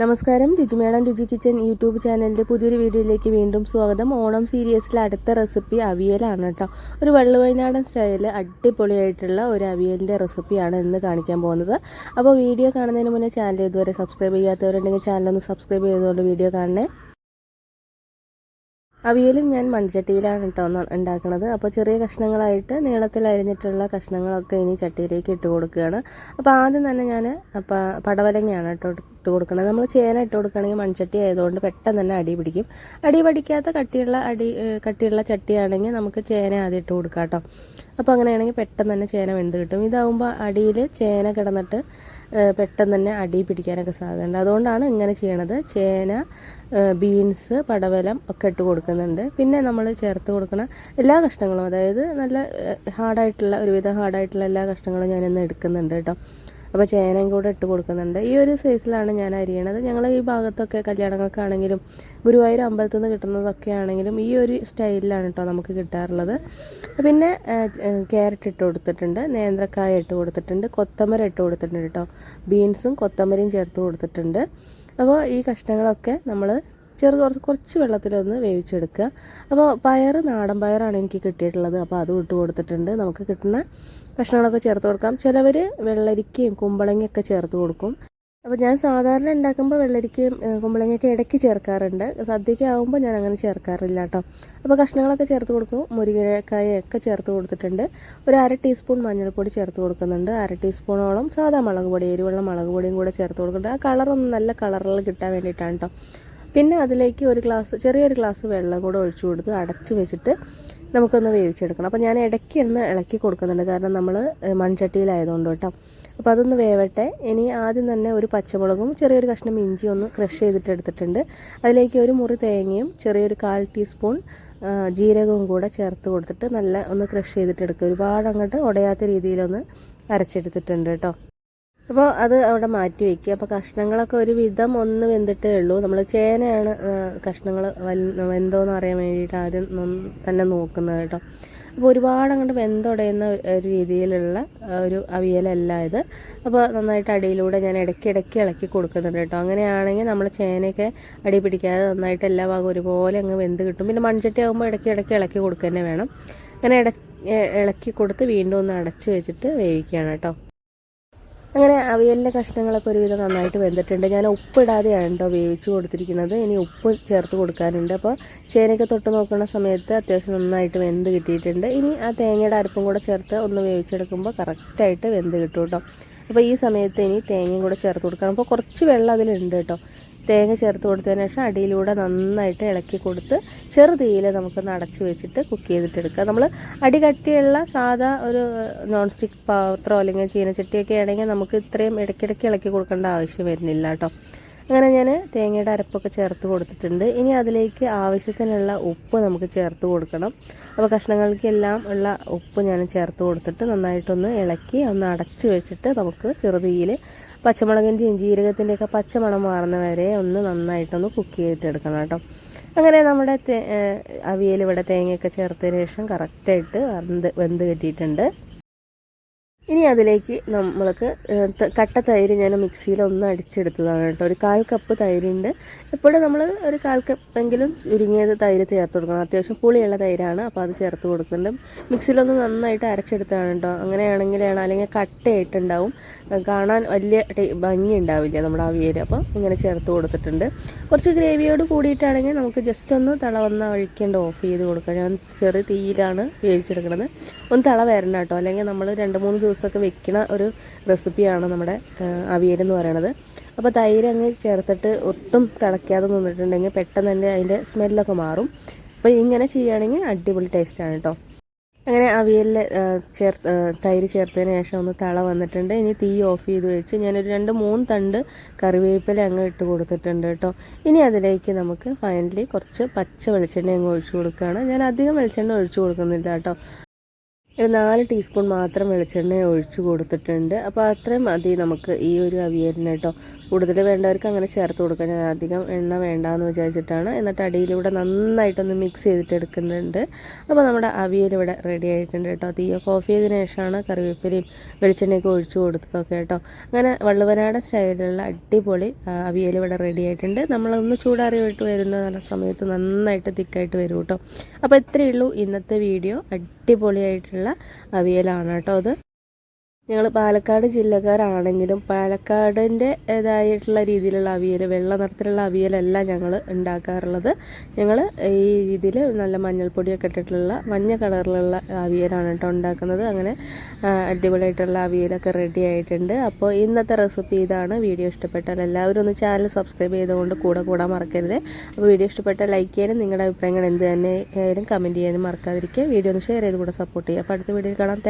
നമസ്കാരം. രുചിമേളം രുചി kitchen YouTube ചാനലിന്റെ പുതിയൊരു വീഡിയോയിലേക്ക് വീണ്ടും സ്വാഗതം. ഓണം സീരീസിലെ അടുത്ത റെസിപ്പി അവിയലാണ് കേട്ടോ ഒരു വെള്ളുവയനാടൻ സ്റ്റൈലിൽ അടിപൊളിയായിട്ടുള്ള ഒരു അവിയലിന്റെ റെസിപ്പിയാണ് ഇന്ന് കാണിക്കാൻ പോകുന്നത്. അപ്പോൾ വീഡിയോ കാണുന്നതിന് മുന്നേ ചാനൽ ഇതുവരെ സബ്സ്ക്രൈബ് ചെയ്യാത്തവരുണ്ടെങ്കിൽ ചാനലൊന്ന് സബ്സ്ക്രൈബ് ചെയ്തുകൊണ്ട് വീഡിയോ കാണണേ. അവിയലും ഞാൻ മൺചട്ടിയിലാണ് കേട്ടോ ഉണ്ടാക്കുന്നത് അപ്പോൾ ചെറിയ കഷ്ണങ്ങളായിട്ട് നീളത്തിൽ അരിഞ്ഞിട്ടുള്ള കഷ്ണങ്ങളൊക്കെ ഇനി ചട്ടിയിലേക്ക് ഇട്ട് കൊടുക്കുകയാണ്. അപ്പോൾ ആദ്യം തന്നെ ഞാൻ അപ്പം പടവലങ്ങയാണ് കേട്ടോ ഇട്ട് കൊടുക്കുന്നത് നമ്മൾ ചേന ഇട്ട് കൊടുക്കുകയാണെങ്കിൽ മൺചട്ടി ആയതുകൊണ്ട് പെട്ടെന്ന് തന്നെ അടി പിടിക്കും. അടി പിടിക്കാത്ത കട്ടിയുള്ള അടി കട്ടിയുള്ള ചട്ടിയാണെങ്കിൽ നമുക്ക് ചേന ആദ്യം ഇട്ട് കൊടുക്കാം കേട്ടോ. അപ്പോൾ അങ്ങനെയാണെങ്കിൽ പെട്ടെന്ന് തന്നെ ചേന വെന്ത് കിട്ടും. ഇതാവുമ്പോൾ അടിയിൽ ചേന കിടന്നിട്ട് പെട്ടെന്ന് തന്നെ അടി പിടിക്കാനൊക്കെ സാധ്യതയുണ്ട്. അതുകൊണ്ടാണ് ഇങ്ങനെ ചെയ്യണത്. ചേന ബീൻസ് പടവലം ഒക്കെ ഇട്ട് കൊടുക്കുന്നുണ്ട്. പിന്നെ നമ്മൾ ചേർത്ത് കൊടുക്കുന്ന എല്ലാ കഷ്ണങ്ങളും അതായത് നല്ല ഹാർഡായിട്ടുള്ള ഒരുവിധം ഹാർഡായിട്ടുള്ള എല്ലാ കഷ്ണങ്ങളും ഞാനിന്ന് എടുക്കുന്നുണ്ട് കേട്ടോ. അപ്പോൾ ചേനയും കൂടെ ഇട്ട് കൊടുക്കുന്നുണ്ട്. ഈ ഒരു സൈസിലാണ് ഞാൻ അരിയണത്. ഞങ്ങൾ ഈ ഭാഗത്തൊക്കെ കല്യാണങ്ങൾക്കാണെങ്കിലും ഗുരുവായൂർ അമ്പലത്തിൽ നിന്ന് കിട്ടുന്നതൊക്കെ ആണെങ്കിലും ഈ ഒരു സ്റ്റൈലിലാണ് കേട്ടോ നമുക്ക് കിട്ടാറുള്ളത്. പിന്നെ ക്യാരറ്റ് ഇട്ട് കൊടുത്തിട്ടുണ്ട് നേന്ത്രക്കായ ഇട്ട് കൊടുത്തിട്ടുണ്ട് കൊത്തമര ഇട്ട് കൊടുത്തിട്ടുണ്ട് കേട്ടോ ബീൻസും കൊത്തമരയും ചേർത്ത് കൊടുത്തിട്ടുണ്ട്. അപ്പോൾ ഈ കഷ്ണങ്ങളൊക്കെ നമ്മൾ ചെറു കുറച്ച് കുറച്ച് വെള്ളത്തിലൊന്ന് വേവിച്ചെടുക്കുക. അപ്പോൾ പയർ നാടൻ പയറാണ് എനിക്ക് കിട്ടിയിട്ടുള്ളത്. അപ്പോൾ അതും ഇട്ട് കൊടുത്തിട്ടുണ്ട്. നമുക്ക് കിട്ടുന്ന കഷ്ണങ്ങളൊക്കെ ചേർത്ത് കൊടുക്കാം. ചിലവർ വെള്ളരിക്കയും കുമ്പളങ്ങയൊക്കെ ചേർത്ത് കൊടുക്കും. അപ്പോൾ ഞാൻ സാധാരണ ഉണ്ടാക്കുമ്പോൾ വെള്ളരിക്കയും കുമ്പളങ്ങയൊക്കെ ഇടയ്ക്ക് ചേർക്കാറുണ്ട്. സദ്യയ്ക്ക് ആകുമ്പോൾ ഞാൻ അങ്ങനെ ചേർക്കാറില്ല കേട്ടോ അപ്പോൾ കഷ്ണങ്ങളൊക്കെ ചേർത്ത് കൊടുക്കും. മുരിങ്ങക്കായൊക്കെ ചേർത്ത് കൊടുത്തിട്ടുണ്ട്. ഒരു അര ടീസ്പൂൺ മഞ്ഞൾപ്പൊടി ചേർത്ത് കൊടുക്കുന്നുണ്ട്. അര ടീസ്പൂണോളം സാധാ മുളക് പൊടി എരിവുള്ള മുളക് പൊടിയും കൂടെ ചേർത്ത് കൊടുക്കുന്നുണ്ട്. ആ കളറൊന്ന് നല്ല കളറിൽ കിട്ടാൻ വേണ്ടിയിട്ടാണ് കേട്ടോ പിന്നെ അതിലേക്ക് ഒരു ഗ്ലാസ് ചെറിയൊരു ഗ്ലാസ് വെള്ളം കൂടെ ഒഴിച്ചു കൊടുത്ത് അടച്ചു വെച്ചിട്ട് നമുക്കൊന്ന് വേവിച്ചെടുക്കണം. അപ്പോൾ ഞാൻ ഇടയ്ക്ക് ഒന്ന് ഇളക്കി കൊടുക്കുന്നുണ്ട്. കാരണം നമ്മൾ മൺചട്ടിയിലായതുകൊണ്ട് കേട്ടോ. അപ്പോൾ അതൊന്ന് വേവട്ടെ. ഇനി ആദ്യം തന്നെ ഒരു പച്ചമുളകും ചെറിയൊരു കഷ്ണം ഇഞ്ചി ഒന്ന് ക്രഷ് ചെയ്തിട്ട് എടുത്തിട്ടുണ്ട്. അതിലേക്ക് ഒരു മുറി തേങ്ങയും ചെറിയൊരു കാൽ ടീസ്പൂൺ ജീരകവും കൂടെ ചേർത്ത് കൊടുത്തിട്ട് നല്ല ഒന്ന് ക്രഷ് ചെയ്തിട്ട് എടുക്കുക. ഒരുപാട് അങ്ങോട്ട് ഉടയാത്ത രീതിയിലൊന്ന് അരച്ചെടുത്തിട്ടുണ്ട് കേട്ടോ. അപ്പോൾ അത് അവിടെ മാറ്റി വയ്ക്കുക അപ്പോൾ കഷ്ണങ്ങളൊക്കെ ഒരു വിധം ഒന്ന് വെന്തിട്ടേ ഉള്ളൂ. നമ്മൾ ചേനയാണ് കഷ്ണങ്ങൾ വെന്തോന്ന് അറിയാൻ വേണ്ടിയിട്ട് ആദ്യം തന്നെ നോക്കുന്നത് കേട്ടോ. അപ്പോൾ ഒരുപാട് അങ്ങോട്ട് വെന്തുടയുന്ന ഒരു രീതിയിലുള്ള ഒരു അവിയലല്ല ഇത്. അപ്പോൾ നന്നായിട്ട് അടിയിലൂടെ ഞാൻ ഇടയ്ക്ക് ഇടയ്ക്ക് ഇളക്കി കൊടുക്കുന്നുണ്ട് കേട്ടോ. അങ്ങനെയാണെങ്കിൽ നമ്മൾ ചേനയൊക്കെ അടി പിടിക്കാതെ നന്നായിട്ട് എല്ലാ ഭാഗവും ഒരുപോലെ അങ്ങ് വെന്ത് കിട്ടും. പിന്നെ മൺചട്ടി ആകുമ്പോൾ ഇടയ്ക്ക് ഇടയ്ക്ക് ഇളക്കി കൊടുക്കുക തന്നെ വേണം. അങ്ങനെ ഇട ഇളക്കി കൊടുത്ത് വീണ്ടും ഒന്ന് അടച്ച് വെച്ചിട്ട് വേവിക്കുകയാണ് കേട്ടോ. അങ്ങനെ അവിയലിന്റെ കഷ്ണങ്ങളൊക്കെ ഒരുവിധം നന്നായിട്ട് വെന്തിട്ടുണ്ട്. ഞാൻ ഉപ്പിടാതെയാണ് കേട്ടോ വേവിച്ച് കൊടുത്തിരിക്കുന്നത്. ഇനി ഉപ്പ് ചേർത്ത് കൊടുക്കാനുണ്ട്. അപ്പോൾ ചേനയൊക്കെ തൊട്ട് നോക്കുന്ന സമയത്ത് അത്യാവശ്യം നന്നായിട്ട് വെന്ത് കിട്ടിയിട്ടുണ്ട്. ഇനി ആ തേങ്ങയുടെ അരപ്പും കൂടെ ചേർത്ത് ഒന്ന് വേവിച്ചെടുക്കുമ്പോൾ കറക്റ്റായിട്ട് വെന്ത് കിട്ടും കേട്ടോ അപ്പോൾ ഈ സമയത്ത് ഇനി തേങ്ങയും കൂടെ ചേർത്ത് കൊടുക്കണം. അപ്പോൾ കുറച്ച് വെള്ളം അതിലുണ്ട് കേട്ടോ തേങ്ങ ചേർത്ത് കൊടുത്തതിന് ശേഷം അടിയിലൂടെ നന്നായിട്ട് ഇളക്കി കൊടുത്ത് ചെറുതീയിൽ നമുക്ക് നടച്ച് വെച്ചിട്ട് കുക്ക് ചെയ്തിട്ടെടുക്കുക നമ്മൾ അടി കട്ടിയുള്ള സാധാ ഒരു നോൺ സ്റ്റിക്ക് പാത്രം അല്ലെങ്കിൽ ചീനച്ചട്ടിയൊക്കെ ആണെങ്കിൽ നമുക്ക് ഇത്രയും ഇടയ്ക്കിടയ്ക്ക് ഇളക്കി കൊടുക്കേണ്ട ആവശ്യം വരുന്നില്ല കേട്ടോ. അങ്ങനെ ഞാൻ തേങ്ങയുടെ അരപ്പൊക്കെ ചേർത്ത് കൊടുത്തിട്ടുണ്ട്. ഇനി അതിലേക്ക് ആവശ്യത്തിനുള്ള ഉപ്പ് നമുക്ക് ചേർത്ത് കൊടുക്കണം. അപ്പോൾ കഷ്ണങ്ങൾക്കെല്ലാം ഉള്ള ഉപ്പ് ഞാൻ ചേർത്ത് കൊടുത്തിട്ട് നന്നായിട്ടൊന്ന് ഇളക്കി ഒന്ന് അടച്ച് വെച്ചിട്ട് നമുക്ക് ചെറുതീയിൽ പച്ചമുളകിന്റെയും ജീരകത്തിന്റെയൊക്കെ പച്ചമണം മാറുന്ന വരെ ഒന്ന് നന്നായിട്ടൊന്ന് കുക്ക് ചെയ്തിട്ടെടുക്കണം കേട്ടോ. അങ്ങനെ നമ്മുടെ അവിയൽ ഇവിടെ തേങ്ങയൊക്കെ ചേർത്തതിന് ശേഷം കറക്റ്റായിട്ട് വെന്ത് വെന്ത് കിട്ടിയിട്ടുണ്ട്. ഇനി അതിലേക്ക് നമ്മൾക്ക് കട്ട തൈര് ഞാൻ മിക്സിയിൽ ഒന്ന് അടിച്ചെടുത്തതാണ് കേട്ടോ. ഒരു കാൽ കപ്പ് തൈരുണ്ട്. എപ്പോഴും നമ്മൾ ഒരു കാൽ കപ്പെങ്കിലും ചുരുങ്ങിയത് തൈര് ചേർത്ത് കൊടുക്കണം. അത്യാവശ്യം പുളിയുള്ള തൈരാണ്. അപ്പോൾ അത് ചേർത്ത് കൊടുക്കുന്നുണ്ട്. മിക്സിയിലൊന്ന് നന്നായിട്ട് അരച്ചെടുത്തതാണ് കേട്ടോ. അങ്ങനെയാണെങ്കിലാണ് അല്ലെങ്കിൽ കട്ടയായിട്ടുണ്ടാവും. കാണാൻ വലിയ ഭംഗി ഉണ്ടാവില്ല നമ്മുടെ അവിയൽ അപ്പോൾ ഇങ്ങനെ ചേർത്ത് കൊടുത്തിട്ടുണ്ട്. കുറച്ച് ഗ്രേവിയോട് കൂടിയിട്ടാണെങ്കിൽ നമുക്ക് ജസ്റ്റ് ഒന്ന് തള വന്ന ഒഴിക്കേണ്ട ഓഫ് ചെയ്ത് കൊടുക്കാം. ഞാൻ ചെറിയ തീയിലാണ് വേവിച്ചെടുക്കുന്നത്. ഒന്ന് തള വരണം കേട്ടോ. അല്ലെങ്കിൽ നമ്മൾ രണ്ട് മൂന്ന് ദിവസമൊക്കെ വെക്കുന്ന ഒരു റെസിപ്പിയാണ് നമ്മുടെ അവിയൽ എന്ന് പറയണത്. അപ്പോൾ തൈര് അങ്ങ് ചേർത്തിട്ട് ഒട്ടും തിളയ്ക്കാതെ നിന്നിട്ടുണ്ടെങ്കിൽ പെട്ടെന്ന് തന്നെ അതിന്റെ സ്മെല്ലൊക്കെ മാറും. അപ്പോൾ ഇങ്ങനെ ചെയ്യുകയാണെങ്കിൽ അടിപൊളി ടേസ്റ്റാണ് കേട്ടോ അങ്ങനെ അവിയലിൽ ചേർ തൈര് ചേർത്തതിന് ശേഷം ഒന്ന് തള വന്നിട്ടുണ്ട്. ഇനി തീ ഓഫ് ചെയ്ത് വെച്ച് ഞാനൊരു രണ്ട് മൂന്ന് തണ്ട് കറിവേപ്പില അങ്ങ് ഇട്ട് കൊടുത്തിട്ടുണ്ട് കേട്ടോ ഇനി അതിലേക്ക് നമുക്ക് ഫൈനലി കുറച്ച് പച്ച വെളിച്ചെണ്ണ അങ്ങ് ഒഴിച്ചു കൊടുക്കുകയാണ്. ഞാൻ അധികം വെളിച്ചെണ്ണ ഒഴിച്ചു കൊടുക്കുന്നില്ല കേട്ടോ ഒരു നാല് ടീസ്പൂൺ മാത്രം വെളിച്ചെണ്ണ ഒഴിച്ചു കൊടുത്തിട്ടുണ്ട്. അപ്പോൾ അത്രയും മതി നമുക്ക് ഈ ഒരു അവിയലിന് കേട്ടോ. കൂടുതൽ വേണ്ടവർക്ക് അങ്ങനെ ചേർത്ത് കൊടുക്കാം. ഞാൻ അധികം എണ്ണ വേണ്ടാന്ന് വിചാരിച്ചിട്ടാണ്. എന്നിട്ട് അടിയിലൂടെ നന്നായിട്ടൊന്ന് മിക്സ് ചെയ്തിട്ടെടുക്കുന്നുണ്ട്. അപ്പോൾ നമ്മുടെ അവിയൽ ഇവിടെ റെഡി ആയിട്ടുണ്ട് കേട്ടോ. തീയൊക്കെ ഓഫ് ചെയ്തതിന് ശേഷമാണ് കറിവേപ്പിലയും വെളിച്ചെണ്ണയൊക്കെ ഒഴിച്ചു കൊടുത്തതൊക്കെ കേട്ടോ. അങ്ങനെ വള്ളുവനാടൻ സ്റ്റൈലിലുള്ള അടിപൊളി അവിയൽ ഇവിടെ റെഡി ആയിട്ടുണ്ട്. നമ്മളൊന്ന് ചൂടാറിയിട്ട് വരുന്ന സമയത്ത് നന്നായിട്ട് തിക്കായിട്ട് വരും കേട്ടോ. അപ്പോൾ ഇത്രയേ ഉള്ളൂ ഇന്നത്തെ വീഡിയോ അടിപൊളിയായിട്ടുള്ള അവിയലാണ് കേട്ടോ അത്. ഞങ്ങൾ പാലക്കാട് ജില്ലക്കാരാണെങ്കിലും പാലക്കാടിന്റെ ഇതായിട്ടുള്ള രീതിയിലുള്ള അവിയൽ വെള്ള നിറത്തിലുള്ള അവിയലല്ല ഞങ്ങൾ ഉണ്ടാക്കാറുള്ളത്. ഞങ്ങൾ ഈ രീതിയിൽ നല്ല മഞ്ഞൾപ്പൊടിയൊക്കെ ഇട്ടിട്ടുള്ള മഞ്ഞ കളറിലുള്ള അവിയലാണ് കേട്ടോ ഉണ്ടാക്കുന്നത്. അങ്ങനെ അടിപൊളിയായിട്ടുള്ള അവിയലൊക്കെ റെഡി ആയിട്ടുണ്ട്. അപ്പോൾ ഇന്നത്തെ റെസിപ്പി ഇതാണ്. വീഡിയോ ഇഷ്ടപ്പെട്ടാൽ എല്ലാവരും ഒന്ന് ചാനൽ സബ്സ്ക്രൈബ് ചെയ്തുകൊണ്ട് കൂടെ കൂടാൻ മറക്കരുത്. അപ്പോൾ വീഡിയോ ഇഷ്ടപ്പെട്ടാൽ ലൈക്ക് ചെയ്യാനും നിങ്ങളുടെ അഭിപ്രായങ്ങൾ എന്ത് തന്നെ ആയാലും കമന്റ് ചെയ്യാനും മറക്കാതിരിക്കുക. വീഡിയോ ഒന്ന് ഷെയർ ചെയ്ത് കൂടെ സപ്പോർട്ട് ചെയ്യുക. അപ്പോൾ അടുത്ത വീഡിയോയിൽ കാണാം.